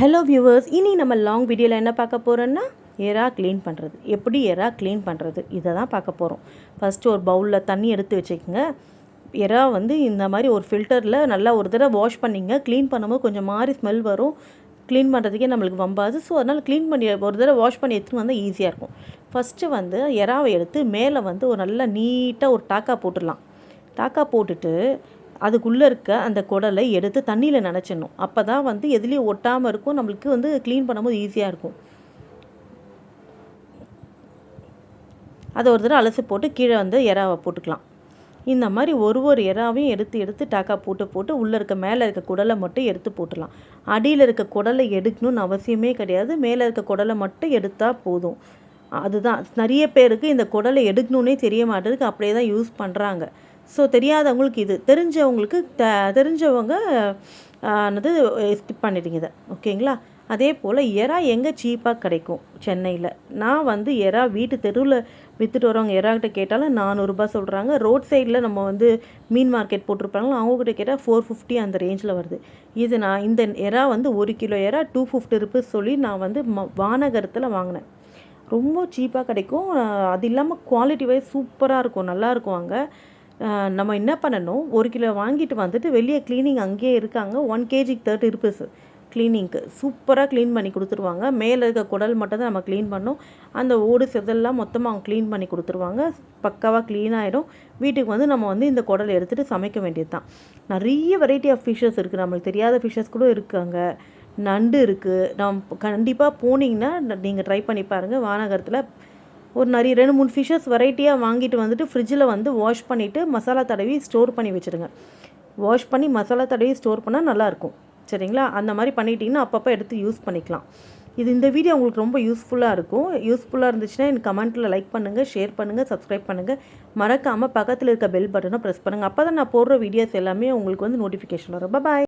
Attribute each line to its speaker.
Speaker 1: Hello viewers இனி நம்ம long வீடியோவில் என்ன பார்க்க போகிறோன்னா எறா க்ளீன் பண்ணுறது எப்படி எறா க்ளீன் பண்ணுறது இதை தான் பார்க்க போகிறோம் ஃபஸ்ட்டு ஒரு பவுலில் தண்ணி எடுத்து வச்சுக்கோங்க. எறா வந்து இந்த மாதிரி ஒரு ஃபில்டரில் நல்லா ஒரு தடவை வாஷ் பண்ணிங்க. க்ளீன் பண்ணும்போது கொஞ்சம் மாதிரி ஸ்மெல் வரும். க்ளீன் பண்ணுறதுக்கே நம்மளுக்கு வம்பாது. ஸோ அதனால் க்ளீன் பண்ணி ஒரு தடவை வாஷ் பண்ணி எடுத்துன்னு வந்தால் ஈஸியாக இருக்கும். ஃபஸ்ட்டு வந்து எறாவை எடுத்து மேலே வந்து ஒரு நல்லா நீட்டாக ஒரு டாக்கா போட்டுடலாம். டாக்கா போட்டுட்டு அதுக்குள்ளே இருக்க அந்த குடலை எடுத்து தண்ணியில் நனைச்சிடணும். அப்போ தான் வந்து எதுலேயும் ஒட்டாமல் இருக்கும். நம்மளுக்கு வந்து க்ளீன் பண்ணும்போது ஈஸியாக இருக்கும். அதை ஒரு தடவை அலசி போட்டு கீழே வந்து எறாவை போட்டுக்கலாம். இந்த மாதிரி ஒரு ஒரு இறாவையும் எடுத்து எடுத்து டாக்கா போட்டு போட்டு உள்ளே இருக்க மேலே இருக்க குடலை மட்டும் எடுத்து போட்டுடலாம். அடியில் இருக்க குடலை எடுக்கணும்னு அவசியமே கிடையாது. மேலே இருக்க குடலை மட்டும் எடுத்தால் போதும். அதுதான். நிறைய பேருக்கு இந்த குடலை எடுக்கணுன்னே தெரிய மாட்டேதுக்கு அப்படியே தான் யூஸ் பண்ணுறாங்க ஸோ தெரியாதவங்களுக்கு இது. தெரிஞ்சவங்களுக்கு த தெரிஞ்சவங்க என்னது ஸ்கிப் பண்ணிட்டீங்க இதை. ஓகேங்களா அதே போல் எறா எங்கே சீப்பாக கிடைக்கும்? சென்னையில். நான் வந்து எறா வீட்டு தெருவில் விற்றுட்டு வரவங்க எறாக்கிட்ட கேட்டாலும் நானூறுரூபா சொல்கிறாங்க ரோட் சைடில் நம்ம வந்து மீன் மார்க்கெட் போட்டிருப்பாங்களோ அவங்கக்கிட்ட கேட்டால் ஃபோர் ஃபிஃப்டி அந்த ரேஞ்சில் வருது. இது நான் இந்த எறா வந்து ஒரு கிலோ எறா டூ ஃபிஃப்டி ருபீஸ் சொல்லி நான் வந்து ம வானகரத்தில் வாங்கினேன். ரொம்ப சீப்பாக கிடைக்கும். அது இல்லாமல் குவாலிட்டி வைஸ் சூப்பராக இருக்கும். நல்லாயிருக்கும் அங்கே. நம்ம என்ன பண்ணணும்? ஒரு கிலோ வாங்கிட்டு வந்துட்டு வெளியே க்ளீனிங் அங்கேயே இருக்காங்க. ஒன் கேஜிக்கு தேர்ட்டி ருபீஸ் க்ளீனிங்க்கு சூப்பராக க்ளீன் பண்ணி கொடுத்துருவாங்க. மேலே இருக்க குடல் மட்டும் தான் நம்ம க்ளீன் பண்ணோம் அந்த ஓடு செதெல்லாம் மொத்தமாக அவங்க க்ளீன் பண்ணி கொடுத்துருவாங்க. பக்காவாக க்ளீன் ஆகிடும் வீட்டுக்கு வந்து நம்ம வந்து இந்த குடலை எடுத்துகிட்டு சமைக்க வேண்டியது தான் நிறைய வெரைட்டி ஆஃப் ஃபிஷ்ஷஸ் இருக்குது நம்மளுக்கு தெரியாத ஃபிஷ்ஷஸ் கூட இருக்காங்க நண்டு இருக்குது நம் கண்டிப்பாக போனீங்கன்னா நீங்கள் ட்ரை பண்ணி பாருங்கள் வானகரத்தில் ஒரு நிறைய ரெண்டு மூணு ஃபிஷ்ஷஸ் வெரைட்டியாக வாங்கிட்டு வந்துட்டு ஃப்ரிட்ஜில் வந்து வாஷ் பண்ணிவிட்டு மசாலா தடவி ஸ்டோர் பண்ணி வச்சுருங்க வாஷ் பண்ணி மசாலா தடவி ஸ்டோர் பண்ணால் நல்லாயிருக்கும் சரிங்களா? அந்த மாதிரி பண்ணிட்டீங்கன்னா அப்பப்போ எடுத்து யூஸ் பண்ணிக்கலாம். இது இந்த வீடியோ உங்களுக்கு ரொம்ப யூஸ்ஃபுல்லாக இருக்கும். யூஸ்ஃபுல்லாக இருந்துச்சுன்னா எனக்கு கமெண்ட்டில் லைக் பண்ணுங்கள் ஷேர் பண்ணுங்கள் சப்ஸ்கிரைப் பண்ணுங்கள் மறக்காமல் பக்கத்தில் இருக்க பெல் பட்டனை ப்ரெஸ் பண்ணுங்கள் அப்போ தான் நான் போடுற வீடியோஸ் எல்லாமே உங்களுக்கு வந்து நோட்டிஃபிகேஷன் வரும். பாய்